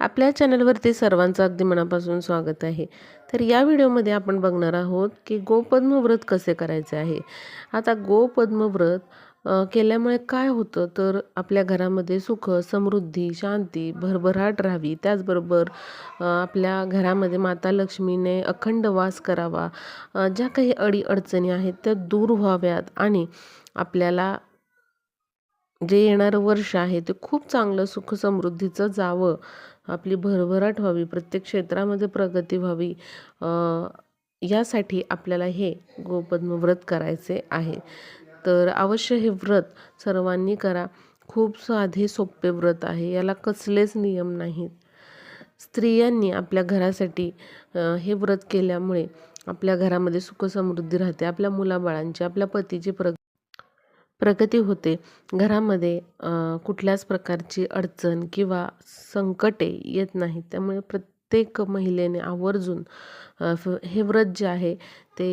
आपल्या चॅनलवरती सर्वांचं अगदी मनापासून स्वागत आहे. तर या व्हिडिओमध्ये आपण बघणार आहोत की गोपद्म व्रत कसे करायचे आहे. आता गोपद्म व्रत केल्यामुळे काय होतं? तर आपल्या घरामध्ये सुख समृद्धी शांती भरभराट राहावी. त्याचबरोबर आपल्या घरामध्ये माता लक्ष्मीने अखंड वास करावा. ज्या काही अडी अडचणी आहेत त्या दूर व्हाव्यात आणि आपल्याला जे येणारं वर्ष आहे ते खूप चांगलं सुख समृद्धीचं जावं. आपली भरभराट व्हावी प्रत्येक क्षेत्रामध्ये प्रगती व्हावी यासाठी आपल्याला हे गोपद्म व्रत करायचे आहे. तर अवश्य हे व्रत सर्वांनी करा. खूप साधे सोपे व्रत आहे. याला कसलेच नियम नाहीत. स्त्रियांनी आपल्या घरासाठी हे व्रत केल्यामुळे आपल्या घरामध्ये सुखसमृद्धी राहते. आपल्या मुलाबाळांची आपल्या पतीची प्र प्रगती होते. घरामध्ये कुठल्याच प्रकारची अडचण किंवा संकटे येत नाहीत. त्यामुळे प्रत्येक महिलेने आवर्जून हे व्रत जे आहे ते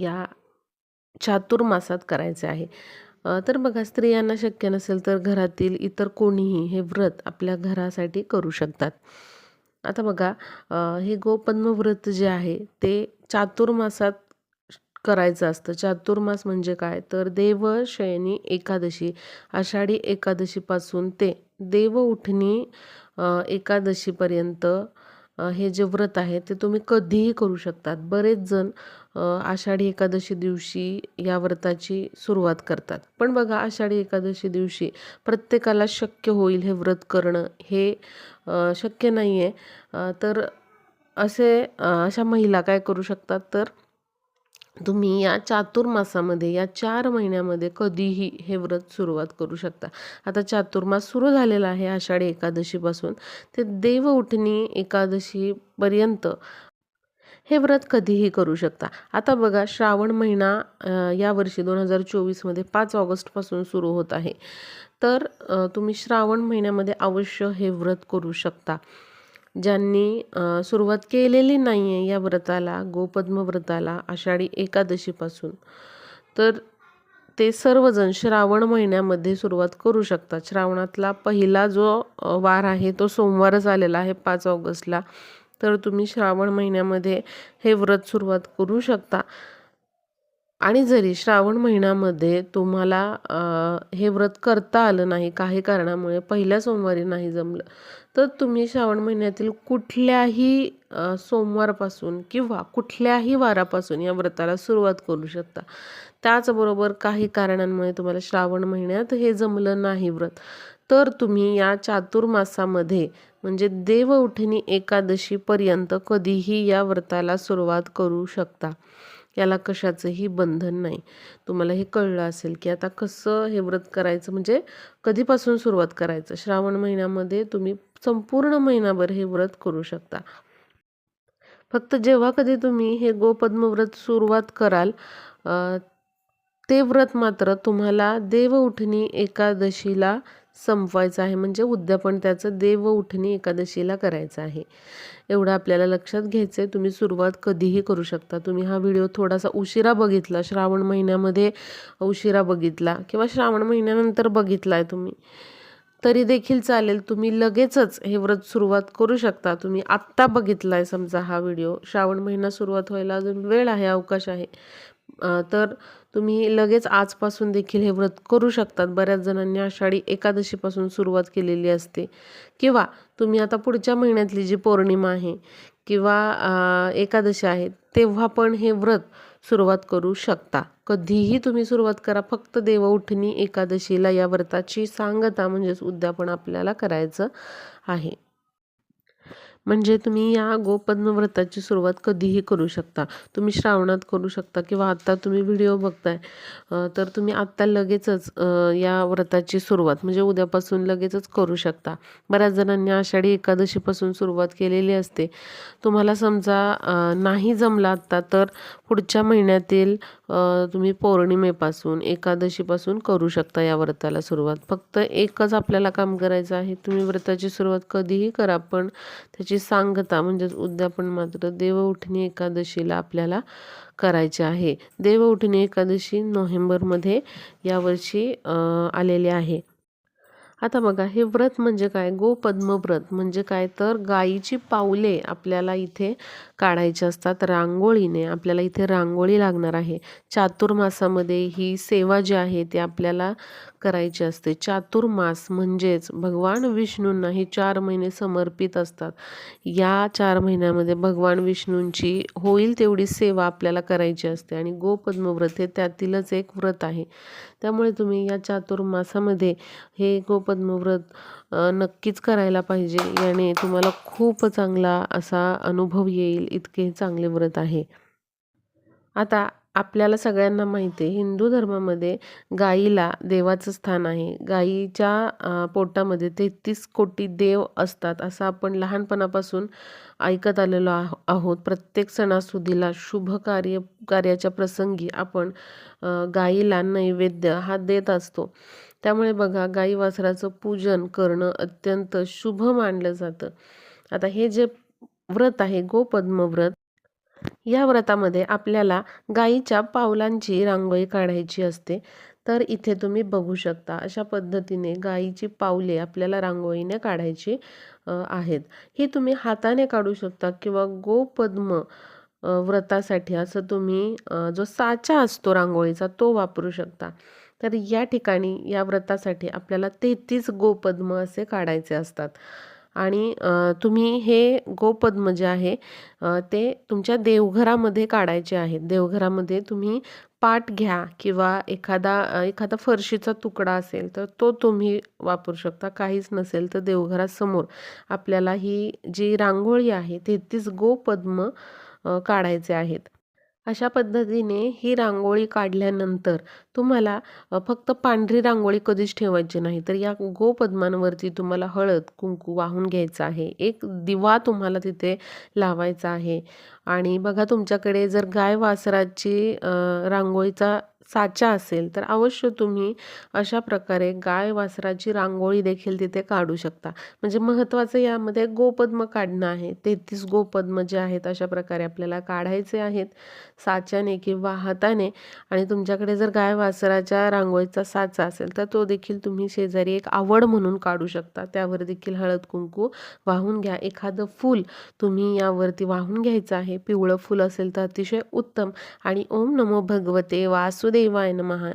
या चातुर्मासात करायचे आहे. तर बघा स्त्रियांना शक्य नसेल तर घरातील इतर कोणीही हे व्रत आपल्या घरासाठी करू शकतात. आता बघा हे गोपद्म व्रत जे आहे ते चातुर्मासात करायचं असतं. चातुर्मास म्हणजे काय? तर देवशयनी एकादशी. आषाढी एकादशीपासून ते देव उठणी एकादशीपर्यंत हे जे व्रत आहे ते तुम्ही कधीही करू शकतात. बरेच जण आषाढी एकादशी दिवशी या व्रताची सुरुवात करतात. पण बघा आषाढी एकादशी दिवशी प्रत्येकाला शक्य होईल हे व्रत करणं हे शक्य नाही आहे तर असे अशा महिला काय करू शकतात? तर तुम्ही या चातुर्मासामध्ये या चार महिन्यामध्ये कधीही हे व्रत सुरुवात करू शकता. आता चातुर्मास सुरू झालेला आहे आषाढी एकादशीपासून. ते देव उठणी एकादशीपर्यंत हे व्रत कधीही करू शकता. आता बघा श्रावण महिना या यावर्षी दोन हजार चोवीसमध्ये पाच ऑगस्टपासून सुरू होत आहे. तर तुम्ही श्रावण महिन्यामध्ये अवश्य हे व्रत करू शकता. ज्यांनी सुरुवात केलेली नाही आहे या व्रताला गोपद्म व्रताला आषाढी एकादशीपासून. तर ते सर्वजण श्रावण महिन्यामध्ये सुरुवात करू शकतात. श्रावणातला पहिला जो वार आहे तो सोमवारच आलेला आहे पाच ऑगस्टला. तर तुम्ही श्रावण महिन्यामध्ये हे व्रत सुरुवात करू शकता. आणि जरी श्रावण महिन्यामध्ये तुम्हाला हे व्रत करता आलं नाही काही कारणामुळे पहिल्या सोमवारी नाही जमलं तर तुम्ही श्रावण महिन्यातील कुठल्याही सोमवारपासून किंवा कुठल्याही वारापासून या व्रताला सुरुवात करू शकता. त्याचबरोबर काही कारणांमुळे तुम्हाला श्रावण महिन्यात हे जमलं नाही व्रत. तर तुम्ही या चातुर्मासामध्ये म्हणजे देवउठणी एकादशीपर्यंत कधीही या व्रताला सुरुवात करू शकता. याला कशाचंही बंधन नाही. तुम्हाला हे कळलं असेल की आता कसं हे व्रत करायचं म्हणजे कधीपासून सुरुवात करायचं? श्रावण महिन्यामध्ये तुम्ही संपूर्ण महिनाभर हे व्रत करू शकता. फक्त जेव्हा कधी तुम्ही हे गोपद्म व्रत सुरुवात कराल ते व्रत मात्र तुम्हाला देव उठणी एकादशीला संपवायचं आहे. म्हणजे उद्यापन त्याचं देव उठणी एकादशीला करायचं आहे. एवढं आपल्याला लक्षात घ्यायचं आहे तुम्ही सुरुवात कधीही करू शकता. तुम्ही हा व्हिडिओ थोडासा उशिरा बघितला. श्रावण महिन्यामध्ये उशिरा बघितला किंवा श्रावण महिन्यानंतर बघितला आहे तुम्ही तरी देखील चालेल. तुम्ही लगेचच हे व्रत सुरुवात करू शकता. तुम्ही आत्ता बघितला आहे समजा हा व्हिडिओ. श्रावण महिना सुरुवात व्हायला अजून वेळ आहे अवकाश आहे. तर तुम्ही लगेच आजपासून देखील हे व्रत करू शकतात. बऱ्याच जणांनी आषाढी एकादशीपासून सुरुवात केलेली असते. किंवा तुम्ही आता पुढच्या महिन्यातली जी पौर्णिमा आहे किंवा एकादशी आहे तेव्हा पण हे व्रत सुरुवात करू शकता. कधीही तुम्ही सुरुवात करा. फक्त देव उठणी एकादशीला या व्रताची सांगता म्हणजेच उद्यापन आपल्याला करायचं आहे. म्हणजे तुम्ही या गोपद्म व्रताची सुरुवात कधीही करू शकता. तुम्ही श्रावणात करू शकता किंवा आत्ता तुम्ही व्हिडिओ बघताय तर तुम्ही आत्ता लगेचच या व्रताची सुरुवात म्हणजे उद्यापासून लगेचच करू शकता. बऱ्याच जणांनी आषाढी एकादशीपासून सुरुवात केलेली असते. तुम्हाला समजा नाही जमला आत्ता तर पुढच्या महिन्यातील तुम्ही पौर्णिमेपासून एकादशीपासून करू शकता या व्रताला सुरुवात. फक्त एकच आपल्याला काम करायचं आहे तुम्ही व्रताची सुरुवात कधीही करा पण त्याची सांगता म्हणजेच उद्यापन मात्र देवउठणी एकादशीला आपल्याला करायचे आहे. देवउठणी एकादशी नोव्हेंबरमध्ये यावर्षी आलेले आलेली आहे. आता बघा हे व्रत म्हणजे काय? गोपद्म व्रत म्हणजे काय? तर गायीची पावले आपल्याला इथे काढायची असतात रांगोळीने. आपल्याला इथे रांगोळी लागणार आहे. चातुर्मासामध्ये ही सेवा जी आहे ती आपल्याला करायची असते. चातुर्मास म्हणजेच भगवान विष्णूंना हे चार महिने समर्पित असतात. या चार महिन्यामध्ये भगवान विष्णूंची होईल तेवढी सेवा आपल्याला करायची असते. आणि गोपद्मव्रत हे त्यातीलच एक व्रत आहे. त्यामुळे तुम्ही या चातुर्मासामध्ये हे गोपद्मव्रत नक्कीच करायला पाहिजे. याने तुम्हाला खूप चांगला असा अनुभव येईल इतके चांगले व्रत आहे. आता आपल्याला सगळ्यांना माहिती आहे हिंदू धर्मामध्ये गाईला देवाचं स्थान आहे. गाईच्या पोटामध्ये तेहतीस कोटी देव असतात असं आपण लहानपणापासून ऐकत आलेलो आह आहोत. प्रत्येक सणासुदीला शुभ कार्य कार्याच्या प्रसंगी आपण गाईला नैवेद्य हा देत असतो. त्यामुळे बघा गाई वासराचं पूजन करणं अत्यंत शुभ मानलं जातं. आता हे जे व्रत आहे गोपद्म व्रत या व्रतामध्ये आपल्याला गाईच्या पावलांची रांगोळी काढायची असते. तर इथे तुम्ही बघू शकता अशा पद्धतीने गाईची पावले आपल्याला रांगोळीने काढायची आहेत. ही तुम्ही हाताने काढू शकता किंवा गोपद्म व्रतासाठी असं तुम्ही जो साचा असतो रांगोळीचा तो वापरू शकता. तर या ठिकाणी या व्रतासाठी आपल्याला तेहतीस गोपद्म असे काढायचे असतात. आणि तुम्ही हे गोपद्म जे आहे ते तुमच्या देवघरामध्ये काढायचे आहेत. देवघरामध्ये तुम्ही पाट घ्या किंवा एखादा एखादा फरशीचा तुकडा असेल तर तो तुम्ही वापरू शकता. काहीच नसेल तर देवघरासमोर आपल्याला ही जी रांगोळी आहे तेहतीस गोपद्म काढायचे आहेत. अशा पद्धतीने ही रांगोळी काढल्यानंतर तुम्हाला फक्त पांढरी रांगोळी कधीच ठेवायची नाही. तर या गोपद्मांवरती तुम्हाला हळद कुंकू वाहून घ्यायचं आहे. एक दिवा तुम्हाला तिथे लावायचा आहे. आणि बघा तुमच्याकडे जर गाय वासराची रांगोळीचा साचा असेल तर अवश्य तुम्ही अशा प्रकारे गाय वासराची रांगोळी देखील तिथे काढू शकता. म्हणजे महत्त्वाचं यामध्ये गोपद्म काढणं आहे. तेहतीस गोपद्म जे आहेत अशा प्रकारे आपल्याला काढायचे आहेत साच्याने किंवा हाताने. आणि तुमच्याकडे जर गाय वासराच्या रांगोळीचा साचा असेल तर तो देखील तुम्ही शेजारी एक आवड म्हणून काढू शकता. त्यावर देखील हळद कुंकू वाहून घ्या. एखादं फूल तुम्ही यावरती वाहून घ्यायचं आहे. पिवळं फूल असेल तर अतिशय उत्तम. आणि ओम नमो भगवते वासुदेवाय नमः.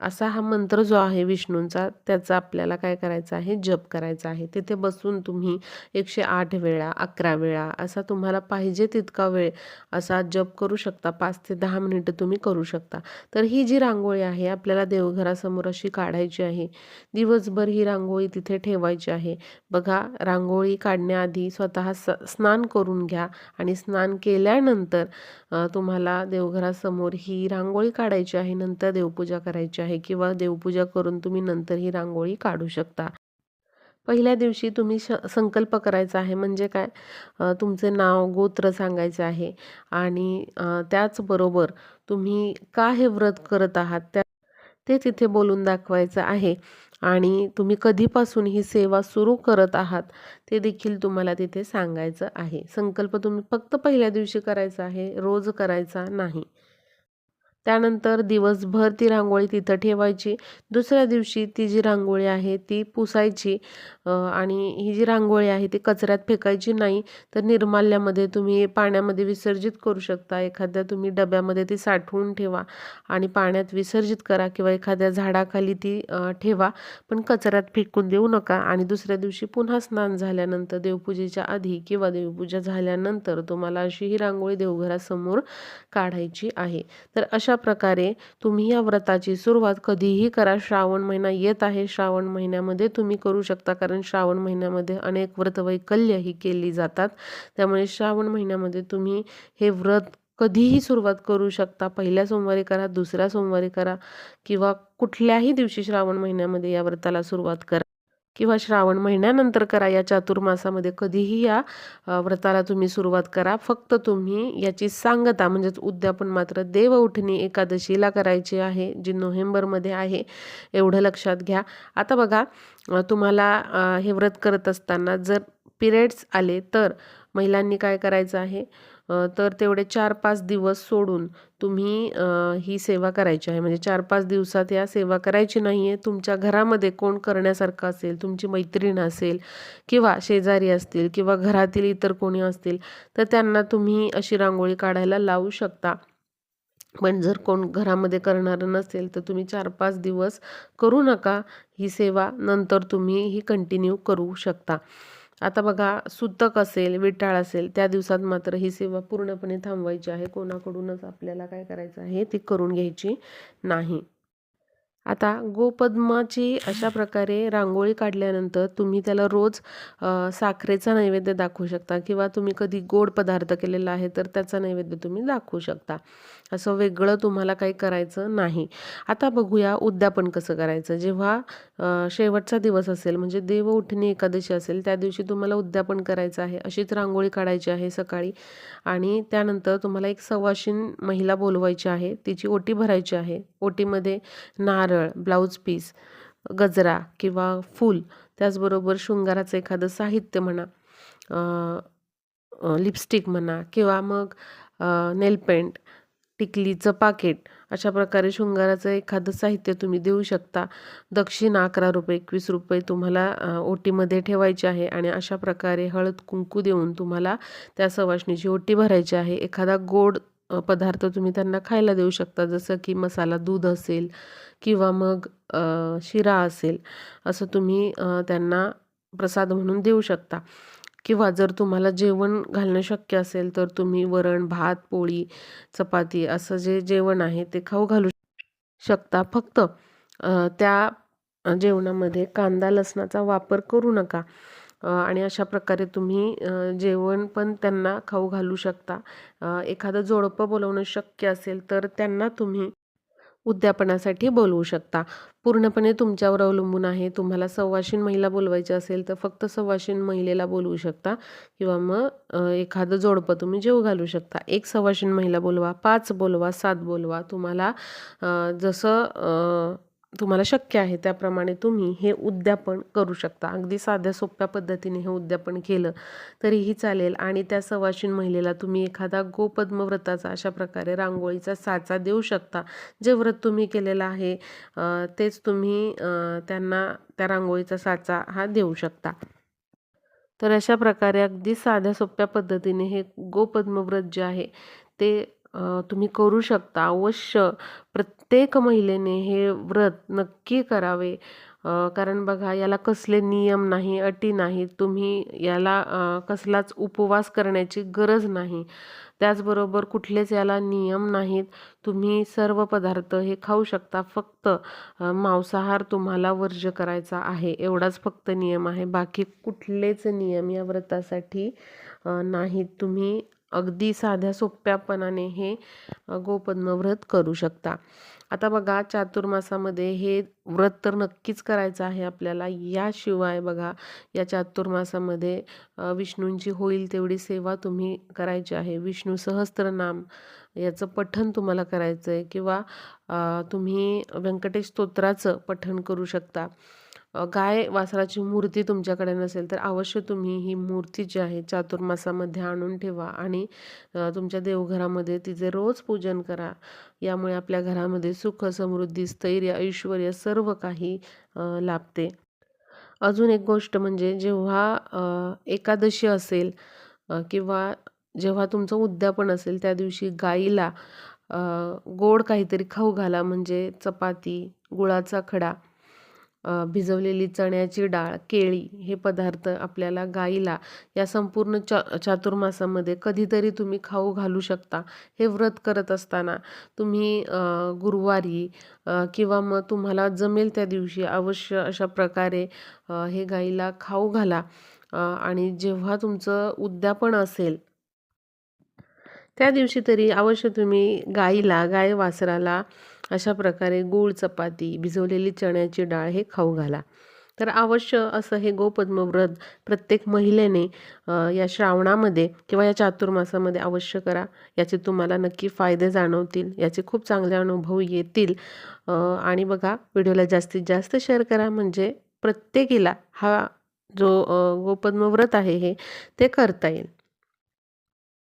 असा हा मंत्र जो आहे विष्णूंचा त्याचा आपल्याला काय करायचं आहे? जप करायचा आहे. तिथे बसून तुम्ही एकशे आठ वेळा अकरा वेळा असा तुम्हाला पाहिजे तितका वेळ असा जप करू शकता. पाच ते दहा मिनिटं तुम्ही करू शकता. तर ही जी रांगोळी आहे आपल्याला देवघरासमोर अशी काढायची आहे. दिवसभर ही रांगोळी तिथे ठेवायची आहे. बघा रांगोळी काढण्याआधी स्वतः स स्नान करून घ्या आणि स्नान केल्यानंतर तुम्हाला देवघरासमोर ही रांगोळी काढायची आहे. नंतर देवपूजा करायची आहे. किंवा देवपूजा करून तुम्ही नंतर ही रांगोळी काढू शकता. पहिल्या दिवशी तुम्ही श संकल्प करायचा आहे म्हणजे काय? तुमचे नाव गोत्र सांगायचे आहे आणि त्याचबरोबर तुम्ही का हे व्रत करत आहात? त्या ते तिथे बोलून दाखवायचं आहे आणि तुम्ही कधीपासून ही सेवा सुरू करत आहात ते देखील तुम्हाला तिथे सांगायचं आहे. संकल्प तुम्ही फक्त पहिल्या दिवशी करायचा आहे रोज करायचा नाही. त्यानंतर दिवसभर ती रांगोळी तिथं ठेवायची. दुसऱ्या दिवशी ती जी रांगोळी आहे ती पुसायची. आणि ही जी रांगोळी आहे ती कचऱ्यात फेकायची नाही तर निर्माल्यामध्ये तुम्ही पाण्यामध्ये विसर्जित करू शकता. एखाद्या तुम्ही डब्यामध्ये ती साठवून ठेवा आणि पाण्यात विसर्जित करा किंवा एखाद्या झाडाखाली ती ठेवा. पण कचऱ्यात फेकून देऊ नका. आणि दुसऱ्या दिवशी पुन्हा स्नान झाल्यानंतर देवपूजेच्या आधी किंवा देवपूजा झाल्यानंतर तुम्हाला अशी ही रांगोळी देवघरासमोर काढायची आहे. तर अशा प्रकारे तुम्ही या व्रताची सुरुवात कधीही करा. श्रावण महिना येत आहे. श्रावण महिन्यामध्ये तुम्ही करू शकता कारण श्रावण महिन्यामध्ये अनेक व्रतवैकल्य ही केली जातात. त्यामुळे श्रावण महिन्यामध्ये तुम्ही हे व्रत कधीही सुरुवात करू शकता. पहिल्या सोमवारी करा दुसऱ्या सोमवारी करा किंवा कुठल्याही दिवशी श्रावण महिन्यामध्ये या व्रताला सुरुवात करा. किंवा श्रावण महिन्यानंतर करा या चातुर्मासामध्ये. कधीही या व्रताला तुम्ही सुरुवात करा. फक्त तुम्ही याची सांगता म्हणजेच उद्यापन मात्र देव उठणी एकादशीला करायची आहे जी नोव्हेंबरमध्ये आहे एवढं लक्षात घ्या. आता बघा तुम्हाला हे व्रत करत असताना जर पिरियड्स आले तर महिलांनी काय करायचं आहे? तर तेवढे चार पाच दिवस सोडून तुम्ही ही सेवा करायची आहे. म्हणजे चार पाच दिवसात या सेवा करायची नाही आहे तुमच्या घरामध्ये कोण करण्यासारखं असेल तुमची मैत्रीण असेल किंवा शेजारी असतील किंवा घरातील इतर कोणी असतील तर त्यांना तुम्ही अशी रांगोळी काढायला लावू शकता. पण जर कोण घरामध्ये करणारं नसेल तर तुम्ही चार पाच दिवस करू नका. ही सेवा नंतर तुम्ही ही कंटिन्यू करू शकता. आता बघा सुतक असेल विटाळ असेल त्या दिवसात मात्र ही सेवा पूर्णपणे थांबवायची आहे. कोणाकडूनच आपल्याला काय करायचं आहे ती करून घ्यायची नाही. आता गोपद्माची अशा प्रकारे रांगोळी काढल्यानंतर तुम्ही त्याला रोज साखरेचा नैवेद्य दाखवू शकता किंवा तुम्ही कधी गोड पदार्थ केलेला आहे तर त्याचा नैवेद्य तुम्ही दाखवू शकता. असं वेगळं तुम्हाला काही करायचं नाही. आता बघूया उद्यापन कसं करायचं. जेव्हा शेवटचा दिवस असेल म्हणजे देव उठणी एकादशी असेल त्या दिवशी तुम्हाला उद्यापन करायचं आहे. अशीच रांगोळी काढायची आहे सकाळी. आणि त्यानंतर तुम्हाला एक सवाशीन महिला बोलवायची आहे. तिची ओटी भरायची आहे. ओटीमध्ये नारळ ब्लाऊज पीस गजरा किंवा फूल त्याचबरोबर शृंगाराचं एखादं साहित्य म्हणा लिपस्टिक म्हणा किंवा मग नेलपेंट टिकलीचं पाकिट. अशा प्रकारे शृंगाराचं एखादं साहित्य तुम्ही देऊ शकता. दक्षिण अकरा रुपये एकवीस रुपये तुम्हाला ओटीमध्ये ठेवायचे आहे आणि अशा प्रकारे हळद कुंकू देऊन तुम्हाला त्या सवाशणीची ओटी भरायची आहे. एखादा गोड पदार्थ तुम्ही त्यांना खायला देऊ शकता जसं की मसाला दूध असेल किंवा मग शिरा असेल असं तुम्ही त्यांना प्रसाद म्हणून देऊ शकता. किंवा जर तुम्हाला जेवण घालणं शक्य असेल तर तुम्ही वरण भात पोळी चपाती असं जे जेवण आहे ते खाऊ घालू शकता. फक्त त्या जेवणामध्ये कांदा लसणाचा वापर करू नका. आणि अशा प्रकारे तुम्ही जेवण पण त्यांना खाऊ घालू शकता. एखादं जोडपं बोलवणं शक्य असेल तर त्यांना तुम्ही उद्यापनासाठी बोलवू शकता. पूर्णपणे तुमच्यावर अवलंबून आहे. तुम्हाला सव्वाशीन महिला बोलवायची असेल तर फक्त सव्वाशीण महिलेला बोलवू शकता. किंवा मग एखादं जोडपं तुम्ही जेव घालू शकता. एक सव्वाशीण महिला बोलवा पाच बोलवा सात बोलवा. तुम्हाला जसं तुम्हाला शक्य आहे त्याप्रमाणे तुम्ही हे उद्यापन करू शकता. अगदी साध्या सोप्या पद्धतीने हे उद्यापन केलं तरीही चालेल. आणि त्या सवाशीण महिलेला तुम्ही एखादा गोपद्मव्रताचा अशा प्रकारे रांगोळीचा साचा देऊ शकता. जे व्रत तुम्ही केलेलं आहे तेच तुम्ही त्यांना त्या रांगोळीचा साचा हा देऊ शकता. तर अशा प्रकारे अगदी साध्या सोप्या पद्धतीने हे गोपद्मव्रत जे आहे ते तुम्ही करू शकता. अवश्य प्रत्येक महिलेने हे व्रत नक्की करावे. कारण बघा याला कसले नियम नाही अटी नाही. तुम्ही याला कसलाच उपवास करण्याची गरज नाही. त्याचबरोबर कुठलेच याला नियम नाहीत. तुम्ही सर्व पदार्थ हे खाऊ शकता. फक्त मांसाहार तुम्हाला वर्ज्य करायचा आहे. एवढाच फक्त नियम आहे. बाकी कुठलेच नियम या व्रतासाठी नाहीत. तुम्ही अगदी साध्या सोप्यापणाने हे गोपद्मव्रत गोपद्म व्रत करू शकता. आता बघा चातुर्मासामध्ये हे व्रत तर नक्कीच करायचं आहे आपल्याला. याशिवाय बघा या चातुर्मासामध्ये विष्णूंची होईल तेवढी सेवा तुम्ही करायची आहे. विष्णू सहस्त्रनाम याचं पठण तुम्हाला करायचं आहे किंवा तुम्ही व्यंकटेश स्तोत्राचं पठण करू शकता. गाय वासराची मूर्ती तुमच्याकडे नसेल तर अवश्य तुम्ही ही मूर्ती जी आहे चातुर्मासामध्ये आणून ठेवा आणि तुमच्या देवघरामध्ये तिचे रोज पूजन करा. यामुळे आपल्या घरामध्ये सुख समृद्धी स्थैर्य ऐश्वर सर्व काही लाभते. अजून एक गोष्ट म्हणजे जेव्हा एकादशी असेल किंवा जेव्हा तुमचं उद्यापन असेल त्या दिवशी गाईला गोड काहीतरी खाऊ घाला म्हणजे चपाती गुळाचा खडा भिजवलेली चण्याची डाळ केळी हे पदार्थ आपल्याला गाईला या संपूर्ण चा चातुर्मासामध्ये कधीतरी तुम्ही खाऊ घालू शकता हे व्रत करत असताना. तुम्ही गुरुवारी किंवा मग तुम्हाला जमेल त्या दिवशी अवश्य अशा प्रकारे हे गाईला खाऊ घाला. आणि जेव्हा तुमचं उद्यापन असेल त्या दिवशी तरी अवश्य तुम्ही गाईला गाय वासराला अशा प्रकारे गूळ चपाती भिजवलेली चण्याची डाळ हे खाऊ घाला. तर अवश्य असं हे गोपद्म व्रत प्रत्येक महिलेने या श्रावणामध्ये किंवा या चातुर्मासामध्ये अवश्य करा. याचे तुम्हाला नक्की फायदे जाणवतील याचे खूप चांगले अनुभव येतील. आणि बघा व्हिडिओला जास्तीत जास्त शेअर करा. म्हणजे प्रत्येकीला हा जो गोपद्मव्रत गोपद्म व्रत आहे हे ते करता येईल.